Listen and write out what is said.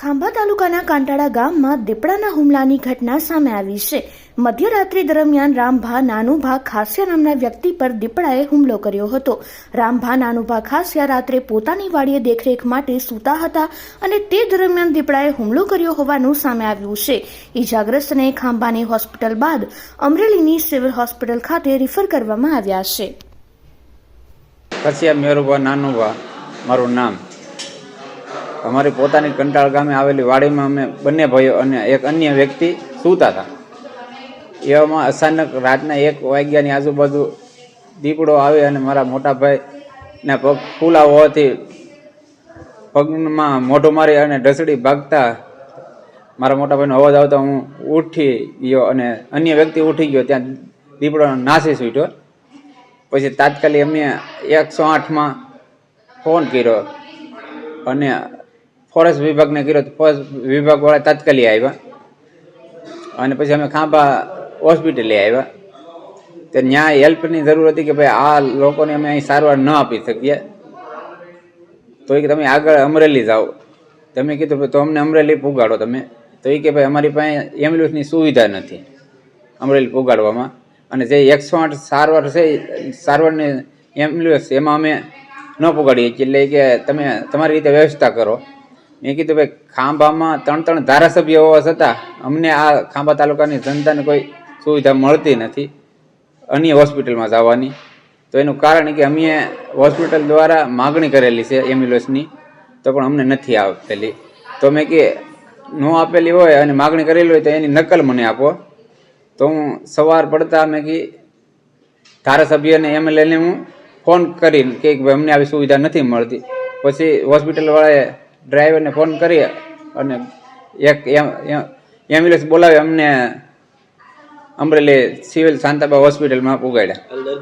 ખાંભા તાલુકાના કાંટાળા ગામમાં દીપડાના હુમલાની ઘટના સામે આવી છે. મધ્યરાત્રિ દરમિયાન રામભા નાનુભા ખાસિયા નામના વ્યક્તિ પર દીપડાએ હુમલો કર્યો હતો. રામભા નાનુભા ખાસિયા રાત્રે પોતાની વાડીએ દેખરેખ માટે સૂતા હતા અને તે દરમિયાન દીપડાએ હુમલો કર્યો હોવાનું સામે આવ્યું છે. ઈજાગ્રસ્તને ખાંભાની હોસ્પિટલ બાદ અમરેલીની સિવિલ હોસ્પિટલ ખાતે રિફર કરવામાં આવ્યા છે. ખાસિયા મેરુભા નાનુભા, મારું નામ. અમારી પોતાની કંટાળ ગામે આવેલી વાડીમાં અમે બંને ભાઈઓ અને એક અન્ય વ્યક્તિ સૂતા હતા. એવામાં અચાનક રાતના એક વાગ્યાની આજુબાજુ દીપડો આવે અને મારા મોટા ભાઈના પગ ફૂલા હોવાથી પગમાં મોઢું મારી અને ઢસડી ભાગતા મારા મોટા ભાઈનો અવાજ આવતા હું ઉઠી ગયો અને અન્ય વ્યક્તિ ઉઠી ગયો ત્યાં દીપડો નાસી છૂટ્યો. પછી તાત્કાલિક અમે એકસો આઠમાં ફોન કર્યો અને ફોરેસ્ટ વિભાગને કર્યો તો ફોરેસ્ટ વિભાગવાળા તાત્કાલિક આવ્યા. અને પછી અમે ખાંભા હોસ્પિટલે આવ્યા. તો ત્યાં હેલ્પની જરૂર હતી કે ભાઈ આ લોકોને અમે અહીં સારવાર ન આપી શકીએ. તો એ કે તમે આગળ અમરેલી જાઓ. તમે કીધું તો અમને અમરેલી પુગાડો તમે. તો એ કે ભાઈ અમારી પાસે એમ્બ્યુલન્સની સુવિધા નથી અમરેલી પુગાડવામાં. અને જે એકસો આઠ સારવાર છે, સારવારની એમ્બ્યુલન્સ એમાં અમે ન પુગાડીએ. એટલે કે તમે તમારી રીતે વ્યવસ્થા કરો. મેં કીધું, ભાઈ, ખાંભામાં ત્રણ ત્રણ ધારાસભ્ય હોવા છતાં અમને આ ખાંભા તાલુકાની જનતાને કોઈ સુવિધા મળતી નથી, અન્ય હોસ્પિટલમાં જવાની. તો એનું કારણ કે અમે હોસ્પિટલ દ્વારા માગણી કરેલી છે એમ્બ્યુલન્સની, તો પણ અમને નથી આપેલી. તો મેં કે, ન આપેલી હોય અને માગણી કરેલી હોય તો એની નકલ મને આપો. તો હું સવાર પડતા મેં કી ધારાસભ્યને એમએલએને હું ફોન કરીને કે, ભાઈ, અમને આવી સુવિધા નથી મળતી. પછી હોસ્પિટલવાળાએ ડ્રાઈવરને ફોન કરી અને એક એમ- એમ- એમ્બ્યુલન્સ બોલાવી અમને અમરેલી સિવિલ શાંતાબા હોસ્પિટલમાં પુગાડ્યા